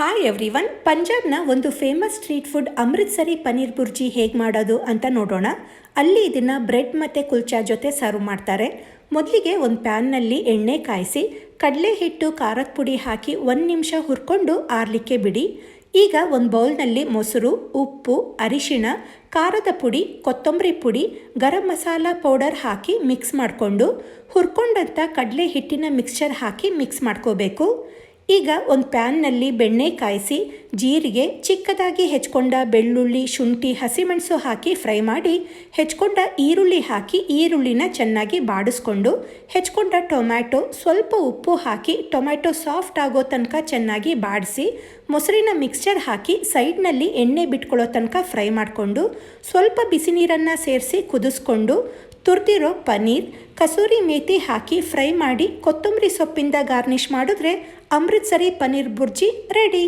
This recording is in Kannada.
ಹಾಯ್ ಎವ್ರಿವನ್ ಪಂಜಾಬ್ನ ಒಂದು famous street food Amritsari paneer bhurji ಹೇಗೆ ಮಾಡೋದು ಅಂತ ನೋಡೋಣ. ಅಲ್ಲಿ ಇದನ್ನು ಬ್ರೆಡ್ ಮತ್ತು ಕುಲ್ಚಾ ಜೊತೆ ಸರ್ವ್ ಮಾಡ್ತಾರೆ. ಮೊದಲಿಗೆ ಒಂದು ಪ್ಯಾನ್ನಲ್ಲಿ ಎಣ್ಣೆ ಕಾಯಿಸಿ ಕಡಲೆ ಹಿಟ್ಟು ಖಾರದ ಪುಡಿ ಹಾಕಿ ಒಂದು ನಿಮಿಷ ಹುರ್ಕೊಂಡು ಆರಲಿಕ್ಕೆ ಬಿಡಿ. ಈಗ ಒಂದು ಬೌಲ್ನಲ್ಲಿ ಮೊಸರು, ಉಪ್ಪು, ಅರಿಶಿಣ, ಖಾರದ ಪುಡಿ, ಕೊತ್ತಂಬರಿ ಪುಡಿ, ಗರಂ ಮಸಾಲ ಪೌಡರ್ ಹಾಕಿ ಮಿಕ್ಸ್ ಮಾಡಿಕೊಂಡು ಹುರ್ಕೊಂಡಂಥ ಕಡಲೆ ಹಿಟ್ಟಿನ ಮಿಕ್ಸ್ಚರ್ ಹಾಕಿ ಮಿಕ್ಸ್ ಮಾಡ್ಕೋಬೇಕು. ಈಗ ಒಂದು ಪ್ಯಾನ್ನಲ್ಲಿ ಬೆಣ್ಣೆ ಕಾಯಿಸಿ ಜೀರಿಗೆ ಚಿಕ್ಕದಾಗಿ ಹೆಚ್ಕೊಂಡ ಬೆಳ್ಳುಳ್ಳಿ, ಶುಂಠಿ, ಹಸಿಮೆಣಸು ಹಾಕಿ ಫ್ರೈ ಮಾಡಿ, ಹೆಚ್ಕೊಂಡ ಈರುಳ್ಳಿ ಹಾಕಿ ಈರುಳ್ಳಿನ ಚೆನ್ನಾಗಿ ಬಾಡಿಸ್ಕೊಂಡು, ಹೆಚ್ಕೊಂಡ ಟೊಮ್ಯಾಟೊ ಸ್ವಲ್ಪ ಉಪ್ಪು ಹಾಕಿ ಟೊಮ್ಯಾಟೊ ಸಾಫ್ಟ್ ಆಗೋ ತನಕ ಚೆನ್ನಾಗಿ ಬಾಡಿಸಿ, ಮೊಸರಿನ ಮಿಕ್ಸ್ಚರ್ ಹಾಕಿ ಸೈಡ್ನಲ್ಲಿ ಎಣ್ಣೆ ಬಿಟ್ಕೊಳ್ಳೋ ತನಕ ಫ್ರೈ ಮಾಡಿಕೊಂಡು, ಸ್ವಲ್ಪ ಬಿಸಿ ನೀರನ್ನು ಸೇರಿಸಿ ಕುದಿಸ್ಕೊಂಡು, ತುರಿದಿರೋ ಪನ್ನೀರ್, ಕಸೂರಿ ಮೇಥಿ ಹಾಕಿ ಫ್ರೈ ಮಾಡಿ, ಕೊತ್ತಂಬರಿ ಸೊಪ್ಪಿಂದ ಗಾರ್ನಿಷ್ ಮಾಡಿದ್ರೆ ಅಮೃತ್ಸರಿ ಪನ್ನೀರ್ ಬುರ್ಜಿ ರೆಡಿ.